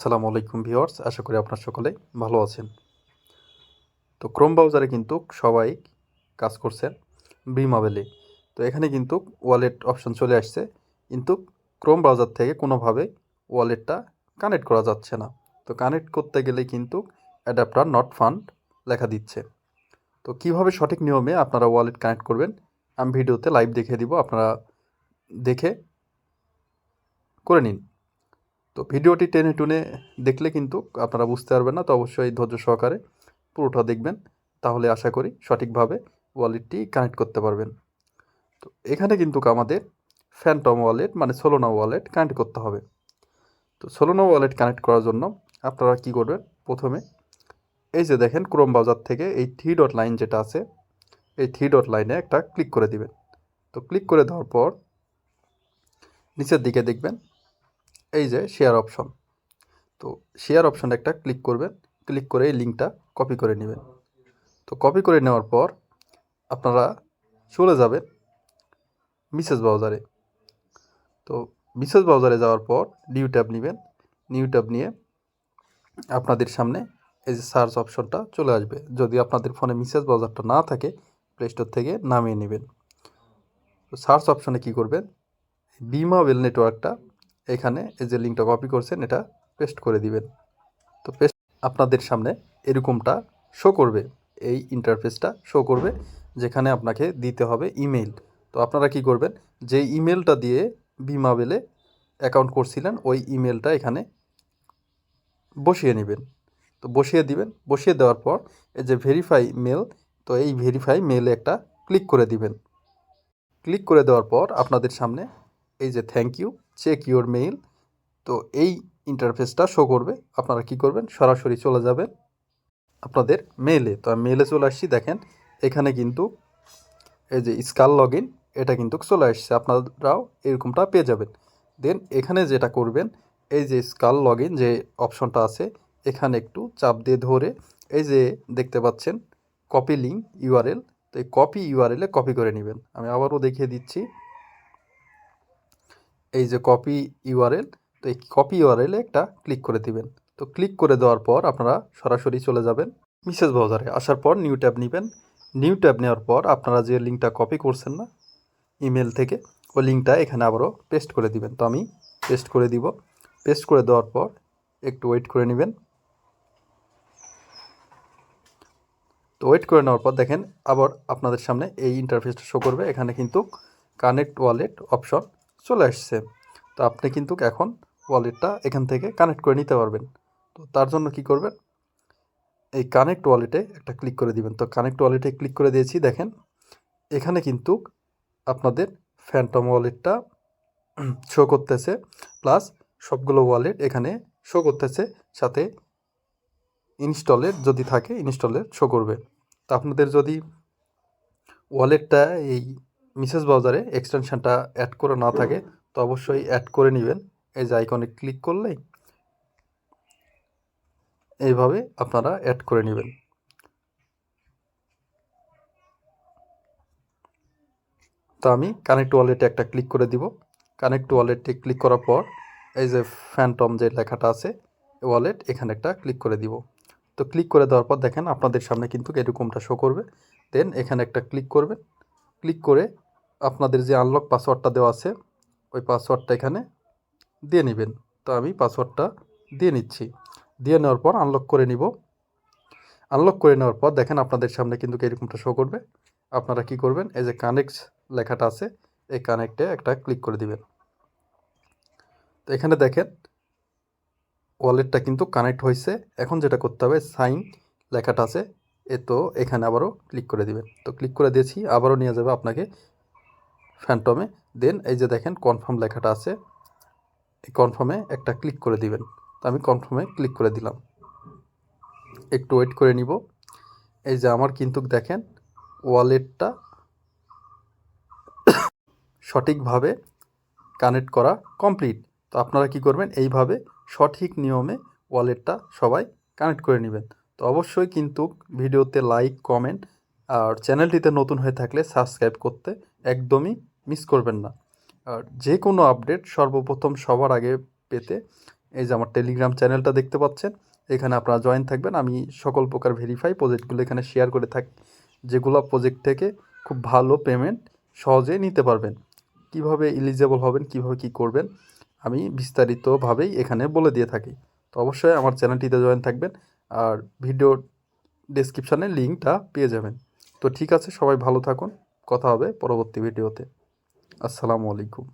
আসসালামু আলাইকুম ভিউয়ার্স, আশা করি আপনার সকলে ভালো আছেন। তো ক্রোম ব্রাউজারে কিন্তু সবাই কাজ করছেন বিমাবেলে তো এখানে কিন্তু ওয়ালেট অপশন চলে আসছে, কিন্তু ক্রোম ব্রাউজার থেকে কোনোভাবে ওয়ালেটটা কানেক্ট করা যাচ্ছে না। তো কানেক্ট করতে গেলে কিন্তু অ্যাডাপ্টার নট ফান্ড লেখা দিচ্ছে। তো কীভাবে সঠিক নিয়মে আপনারা ওয়ালেট কানেক্ট করবেন, আমি ভিডিওতে লাইভ দেখিয়ে দিব, আপনারা দেখে করে নিন। তো ভিডিওটি টেনে টুনে দেখলে কিন্তু আপনারা বুঝতে পারবেন না, তো অবশ্যই ধৈর্য সহকারে পুরোটা দেখবেন। তাহলে আশা করি সঠিকভাবে ওয়ালেটটি কানেক্ট করতে পারবেন। তো এখানে কিন্তু আমাদের ফ্যান্টম ওয়ালেট মানে সোলোনা ওয়ালেট কানেক্ট করতে হবে। তো সোলোনা ওয়ালেট কানেক্ট করার জন্য আপনারা কি করবেন? প্রথমে এই যে দেখেন ক্রোম ব্রাউজার থেকে এই থ্রি ডট লাইন যেটা আছে, এই থ্রি ডট লাইনে একটা ক্লিক করে দিবেন। তো ক্লিক করে দেওয়ার পর নিচের দিকে দেখবেন এই যে শেয়ার অপশন তো শেয়ার অপশনে একটা ক্লিক করবেন ক্লিক করে এই লিঙ্কটা কপি করে নেবেন। তো কপি করে নেওয়ার পর আপনারা চলে যাবেন মিসেস ব্রাউজারে তো মিসেস ব্রাউজারে যাওয়ার পর নিউ ট্যাব নেবেন। নিউ ট্যাব নিয়ে আপনাদের সামনে এই যে সার্চ অপশনটা চলে আসবে। যদি আপনাদের ফোনে মিসেস ব্রাউজারটা না থাকে প্লে স্টোর থেকে নামিয়ে নেবেন। তো সার্চ অপশনে কি করবেন? বিমা ওয়েল নেটওয়ার্কটা এখানে এই যে লিঙ্কটা কপি করছেন, এটা পেস্ট করে দিবেন। তো পেস্ট আপনাদের সামনে এরকমটা শো করবে। এই ইন্টারফেসটা শো করবে, যেখানে আপনাকে দিতে হবে ইমেল তো আপনারা কি করবেন যে ইমেলটা দিয়ে বিমা বেলে অ্যাকাউন্ট করছিলেন, ওই ইমেলটা এখানে বসিয়ে নেবেন। তো বসিয়ে দিবেন, বসিয়ে দেওয়ার পর এই যে ভেরিফাই মেল তো এই ভেরিফাই মেলে একটা ক্লিক করে দিবেন। ক্লিক করে দেওয়ার পর আপনাদের সামনে এই যে thank you check your mail তো এই ইন্টারফেসটা শো করবে। আপনারা কি করবেন? সরাসরি চলে যাবেন আপনাদের মেইলে তো আমি মেইলে চলে আসছি, দেখেন। এখানে কিন্তু এই যে স্কাল লগ ইন এটা কিন্তু চলে আসছে। আপনারাও এরকমটা পেয়ে যাবেন। দেন এখানে যেটা করবেন, এই যে স্কাল লগ ইন যে অপশনটা আছে, এখানে একটু চাপ দিয়ে ধরে এই যে দেখতে পাচ্ছেন কপি লিঙ্ক ইউআরএল তো এই কপি ইউআরএলে কপি করে নেবেন। আমি আবারও দেখিয়ে দিচ্ছি। এই যে কপি ইউআরএল তো এই কপি ইউআরএলে একটা ক্লিক করে দিবেন। তো ক্লিক করে দেওয়ার পর আপনারা সরাসরি চলে যাবেন মিসেস ব্রাউজারে আসার পর নিউ ট্যাব নেবেন। নিউ ট্যাব নেওয়ার পর আপনারা যে লিঙ্কটা কপি করছেন না ইমেল থেকে, ওই লিঙ্কটা এখানে আবারও পেস্ট করে দিবেন। তো আমি পেস্ট করে দিব। পেস্ট করে দেওয়ার পর একটু ওয়েট করে নেবেন। তো ওয়েট করে নেওয়ার পর দেখেন আবার আপনাদের সামনে এই ইন্টারফেসটা শো করবে। এখানে কিন্তু কানেক্ট ওয়ালেট অপশন চলে আসছে। তো আপনি কিন্তু এখন ওয়ালেটটা এখান থেকে কানেক্ট করে নিতে পারবেন। তো তার জন্য কি করবেন? এই কানেক্ট ওয়ালেটে একটা ক্লিক করে দিবেন। তো কানেক্ট ওয়ালেটে ক্লিক করে দিয়েছি, দেখেন। এখানে কিন্তু আপনাদের ফ্যান্টম ওয়ালেটটা শো করতেছে প্লাস সবগুলো ওয়ালেট এখানে শো করতেছে, সাথে ইনস্টলের যদি থাকে, ইনস্টলের শো করবে। তো আপনাদের যদি ওয়ালেটটা এই মিসেস ব্রাউজারে এক্সটেনশানটা অ্যাড করে না থাকে, তো অবশ্যই অ্যাড করে নেবেন। এই যে আইকনে ক্লিক করলেই এইভাবে আপনারা অ্যাড করে নেবেন। তো আমি কানেক্ট ওয়ালেটে একটা ক্লিক করে দিব। কানেক্ট ওয়ালেটে ক্লিক করার পর এই যে ফ্যান্টম যে লেখাটা আছে ওয়ালেট এখানে একটা ক্লিক করে দিব। তো ক্লিক করে দেওয়ার পর দেখেন আপনাদের সামনে কিন্তু এরকমটা শো করবে। দেন এখানে একটা ক্লিক করবেন। ক্লিক করে আপনাদের যে আনলক পাসওয়ার্ডটা দেওয়া আছে, ওই পাসওয়ার্ডটা এখানে দিয়ে নেবেন। তো আমি পাসওয়ার্ডটা দিয়ে নিচ্ছি। দিয়ে নেওয়ার পর আনলক করে নিব। আনলক করে নেওয়ার পর দেখেন আপনাদের সামনে কিন্তু এরকমটা শো করবে। আপনারা কি করবেন? এই যে কানেক্ট লেখাটা আছে, এই কানেক্টে একটা ক্লিক করে দিবেন। তো এখানে দেখেন ওয়ালেটটা কিন্তু কানেক্ট হয়েছে। এখন যেটা করতে হবে সাইন লেখাটা আছে, এ তো এখানে আবারও ক্লিক করে দিবেন। তো ক্লিক করে দিয়েছি, আবারও নিয়ে যাবে আপনাকে ফ্যান্টমে দেন এই যে দেখেন কনফার্ম লেখাটা আছে। এই কনফার্মে একটা ক্লিক করে দিবেন। তো আমি কনফার্মে ক্লিক করে দিলাম। একটু ওয়েট করে নিব। এই যে আমার কিন্তু দেখেন ওয়ালেটটা সঠিকভাবে কানেক্ট করা কমপ্লিট তো আপনারা কি করবেন? এইভাবে সঠিক নিয়মে ওয়ালেটটা সবাই কানেক্ট করে নেবেন। তো অবশ্যই কিন্তু ভিডিওতে লাইক কমেন্ট আর চ্যানেলটিতে নতুন হয়ে থাকলে সাবস্ক্রাইব করতে একদমই মিস করবেন না। আর যে কোনো আপডেট সর্বপ্রথম সবার আগে পেতে এই যে আমার টেলিগ্রাম চ্যানেলটা দেখতে পাচ্ছেন, এখানে আপনারা জয়েন থাকবেন। আমি সকল প্রকার ভেরিফাই প্রজেক্টগুলো এখানে শেয়ার করে থাকি, যেগুলো প্রজেক্ট থেকে খুব ভালো পেমেন্ট সহজে নিতে পারবেন। কীভাবে এলিজেবল হবেন, কীভাবে কি করবেন, আমি বিস্তারিতভাবেই এখানে বলে দিয়ে থাকি। তো অবশ্যই আমার চ্যানেলটিতে জয়েন থাকবেন আর ভিডিও ডেসক্রিপশানে লিঙ্কটা পেয়ে যাবেন। তো ঠিক আছে, সবাই ভালো থাকুন। কথা হবে পরবর্তী ভিডিওতে আসসালামু আলাইকুম।